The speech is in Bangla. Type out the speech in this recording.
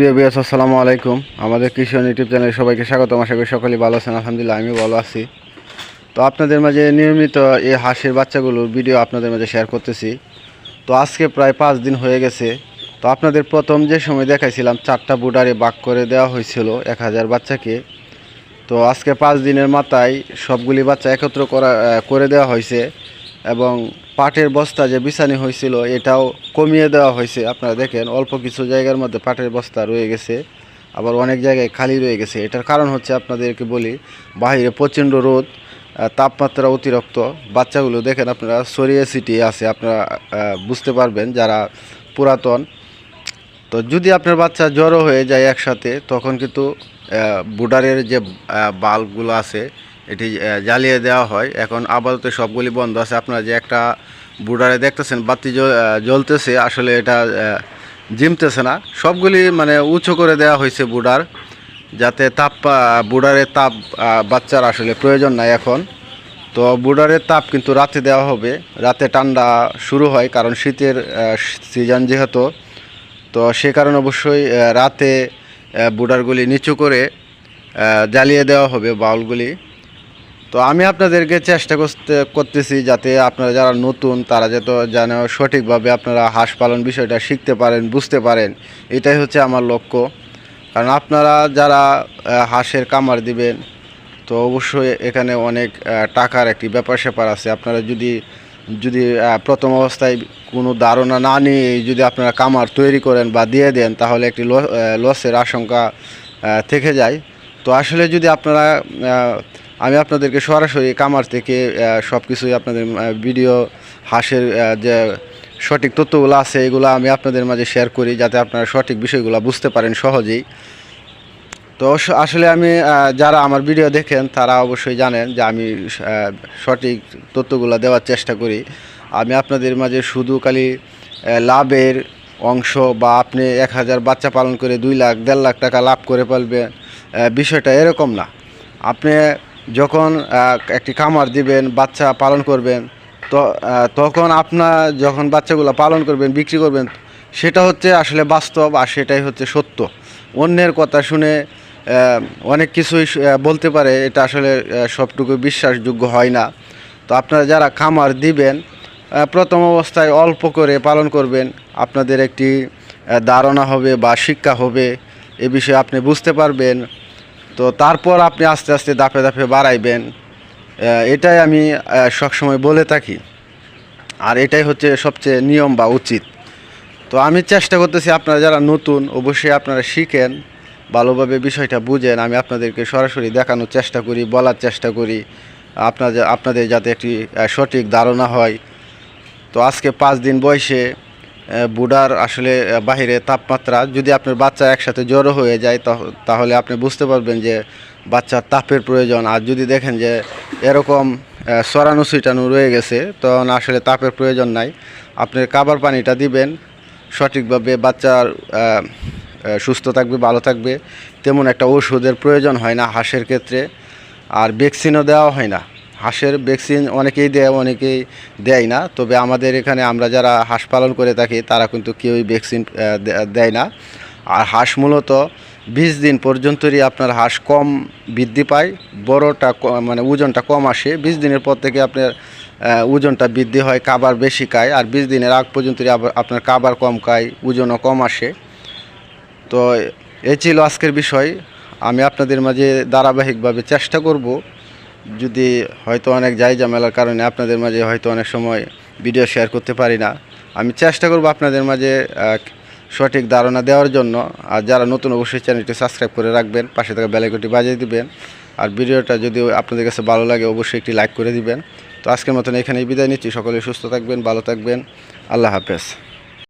প্রিয় বিয়াস আসসালামু আলাইকুম। আমাদের কৃষণ ইউটিউব চ্যানেলে সবাইকে স্বাগত আশা করি সকলেই ভালো আছেন। আলহামদুলিল্লাহ আমি ভালো আছি। তো আপনাদের মাঝে নিয়মিত এই হাঁসের বাচ্চাগুলোর ভিডিও আপনাদের মাঝে শেয়ার করতেছি। তো আজকে প্রায় পাঁচ দিন হয়ে গেছে। তো আপনাদের প্রথম যে সময় দেখাইছিলাম, চারটা বুডারে বাক করে দেওয়া হয়েছিল এক হাজার বাচ্চাকে। তো আজকে পাঁচ দিনের মাথায় সবগুলি বাচ্চা একত্র করা করে দেওয়া হয়েছে। এবং পাটের বস্তা যে বিছানি হয়েছিল, এটাও কমিয়ে দেওয়া হয়েছে। আপনারা দেখেন, অল্প কিছু জায়গার মধ্যে পাটের বস্তা রয়ে গেছে, আবার অনেক জায়গায় খালি রয়ে গেছে। এটার কারণ হচ্ছে আপনাদেরকে বলি বাইরে প্রচণ্ড রোদ তাপমাত্রা অতিরিক্ত। বাচ্চাগুলো দেখেন, আপনারা সরিয়ে সিটিয়ে আছে। আপনারা বুঝতে পারবেন যারা পুরাতন। তো যদি আপনার বাচ্চা জ্বরও হয়ে যায় একসাথে, তখন কিন্তু বুডারের যে বাল্বগুলো আছে এটি জ্বালিয়ে দেওয়া হয়। এখন আপাতত সবগুলি বন্ধ আছে। আপনারা যে একটা বুডারে দেখতেছেন, বাতি জ্ব- জ্বলতেছে, আসলে এটা জিমতেছে না। সবগুলি মানে উঁচু করে দেওয়া হয়েছে বুডার, যাতে তাপ বুডারের তাপ বাচ্চার আসলে প্রয়োজন নাই এখন। তো বুডারের তাপ কিন্তু রাতে দেওয়া হবে। রাতে ঠান্ডা শুরু হয়, কারণ শীতের সিজন যেহেতু। তো সে কারণে অবশ্যই রাতে বুডারগুলি নিচু করে জ্বালিয়ে দেওয়া হবে বাউলগুলি। তো আমি আপনাদেরকে চেষ্টা করতে, করতেছি যাতে আপনারা যারা নতুন, তারা যাতে যেন সঠিকভাবে আপনারা হাঁস পালন বিষয়টা শিখতে পারেন, বুঝতে পারেন। এটাই হচ্ছে আমার লক্ষ্য। কারণ আপনারা যারা হাঁসের কামার দিবেন, তো অবশ্যই এখানে অনেক টাকার একটি ব্যাপার স্যাপার আছে। আপনারা যদি যদি প্রথম অবস্থায় কোনো ধারণা না নিয়ে যদি আপনারা কামার তৈরি করেন বা দিয়ে দেন, তাহলে একটি লসের আশঙ্কা থেকে যায়। তো আসলে যদি আপনারা আমি আপনাদেরকে সরাসরি কামার থেকে সব কিছুই আপনাদের ভিডিও হাঁসের যে সঠিক তথ্যগুলো আছে, এগুলো আমি আপনাদের মাঝে শেয়ার করি যাতে আপনারা সঠিক বিষয়গুলো বুঝতে পারেন সহজেই। তো আসলে আমি যারা আমার ভিডিও দেখেন, তারা অবশ্যই জানেন যে আমি সঠিক তথ্যগুলো দেওয়ার চেষ্টা করি। আমি আপনাদের মাঝে শুধু খালি লাভের অংশ বা আপনি এক হাজার বাচ্চা পালন করে দুই লাখ, দেড় লাখ টাকা লাভ করে পারবেন বিষয়টা এরকম না। আপনি যখন একটি খামার দিবেন, বাচ্চা পালন করবেন, তো তখন আপনার যখন বাচ্চাগুলো পালন করবেন, বিক্রি করবেন, সেটা হচ্ছে আসলে বাস্তব আর সেটাই হচ্ছে সত্য। অন্যের কথা শুনে অনেক কিছুই বলতে পারে, এটা আসলে সবটুকু বিশ্বাসযোগ্য হয় না। তো আপনারা যারা খামার দিবেন প্রথম অবস্থায় অল্প করে পালন করবেন, আপনাদের একটি ধারণা হবে বা শিক্ষা হবে, এ বিষয়ে আপনি বুঝতে পারবেন। তো তারপর আপনি আস্তে আস্তে দাপে দাপে বাড়াইবেন। এটাই আমি সবসময় বলে থাকি। আর এটাই হচ্ছে সবচেয়ে নিয়ম বা উচিত। তো আমি চেষ্টা করতেছি আপনারা যারা নতুন, অবশ্যই আপনারা শিখেন, ভালোভাবে বিষয়টা বুঝেন। আমি আপনাদেরকে সরাসরি দেখানোর চেষ্টা করি, বলার চেষ্টা করি, আপনাদের আপনাদের যাতে একটি সঠিক ধারণা হয়। তো আজকে পাঁচ দিন বয়সে বুডার আসলে বাহিরে তাপমাত্রা যদি আপনার বাচ্চা একসাথে জড়ো হয়ে যায় তাহলে আপনি বুঝতে পারবেন যে বাচ্চার তাপের প্রয়োজন। আর যদি দেখেন যে এরকম সরানো ছিটানো রয়ে গেছে, তখন আসলে তাপের প্রয়োজন নাই। আপনি কাবার পানিটা দিবেন, সঠিকভাবে বাচ্চার সুস্থ থাকবে, ভালো থাকবে, তেমন একটা ওষুধের প্রয়োজন হয় না হাঁসের ক্ষেত্রে, আর ভ্যাকসিনও দেওয়া হয় না। হাঁসের ভ্যাকসিন অনেকেই দেয় অনেকেই দেয় না। তবে আমাদের এখানে আমরা যারা হাঁস পালন করে থাকি, তারা কিন্তু কেউই ভ্যাকসিন দেয় না। আর হাঁস মূলত বিশ দিন পর্যন্তই আপনার হাঁস কম বৃদ্ধি পায়, বড়টা মানে ওজনটা কম আসে। বিশ দিনের পর থেকে আপনার ওজনটা বৃদ্ধি হয়, কাবার বেশি খায়। আর বিশ দিনের আগ পর্যন্ত আপনার কাবার কম খায়, ওজনও কম আসে। তো এই ছিল আজকের বিষয়। আমি আপনাদের মাঝে ধারাবাহিকভাবে চেষ্টা করব। যদি হয়তো অনেক যাই ঝামেলার কারণে আপনাদের মাঝে হয়তো অনেক সময় ভিডিও শেয়ার করতে পারি না, আমি চেষ্টা করব আপনাদের মাঝে সঠিক ধারণা দেওয়ার জন্য। আর যারা নতুন অবশ্যই চ্যানেলটি সাবস্ক্রাইব করে রাখবেন, পাশে থাকা বেলাইকটি বাজিয়ে দিবেন। আর ভিডিওটা যদি আপনাদের কাছে ভালো লাগে, অবশ্যই একটি লাইক করে দিবেন। তো আজকের মতন এখানেই বিদায় নিচ্ছি। সকলে সুস্থ থাকবেন, ভালো থাকবেন। আল্লাহ হাফেজ।